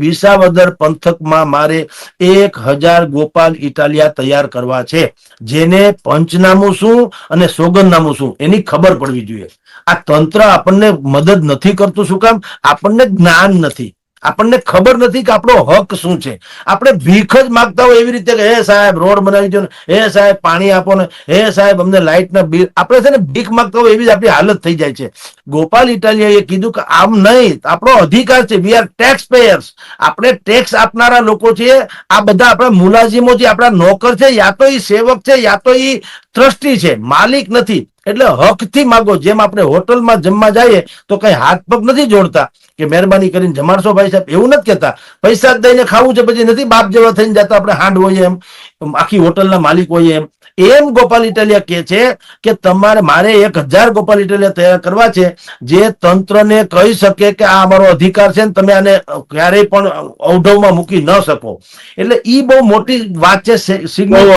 વિસાવદર પંથકમાં મારે એક હજાર ગોપાલ ઇટાલિયા તૈયાર કરવા છે. જેને પંચનામું શું અને સોગંદનામું શું એની ખબર પડવી જોઈએ. આ તંત્ર આપણને મદદ નથી કરતું શું કામ? આપણને જ્ઞાન નથી. આપણને ખબર નથી કે આપણો હક શું છે. આપણે ભીખ જ માગતા હોય એવી રીતે કે, હે સાહેબ, રોડ બનાવી દો ને. હે સાહેબ, પાણી આપો ને. હે સાહેબ, અમને લાઇટના બિલ. આપણે છે ને ભીખ માગતા હોય એવી જ આપણી હાલત થઈ જાય છે. ગોપાલ ઇટાલિયાએ કીધું કે, આમ નહીં, આપણો અધિકાર છે. વી આર ટેક્સ પેયર્સ આપણે ટેક્સ આપનારા લોકો છીએ. આ બધા આપણા મુલાજીમો છે આપણા નોકર છે, યા તો એ સેવક છે, યા તો એ ટ્રસ્ટી છે, માલિક નથી. એટલે હકથી માગો, જેમ આપણે હોટલમાં જમવા જઈએ, તો કઈ હાથ પગ નથી જોડતા કે મહેરબાની કરીને જમાડશો ભાઈ સાહેબ, એવું નથી કહેતા. પૈસા દઈને ખાવું છે, પછી નથી બાપ જેવા થઈને જતા, આપણે હાંડ હોઈએ એમ. આખી હોટલના માલિક હોઈએ એમ. એમ ગોપાલ ઇટાલિયા કે છે કે તમારે, મારે એક હજાર ગોપાલ ઇટાલિયા તૈયાર કરવા છે, જે તંત્રને કહી શકે કે આ અમારો અધિકાર છે ને તમે આને ક્યારેય પણ અવઢવમાં મૂકી ન શકો. એટલે ઈ બહુ મોટી વાત છે સિગ્નલ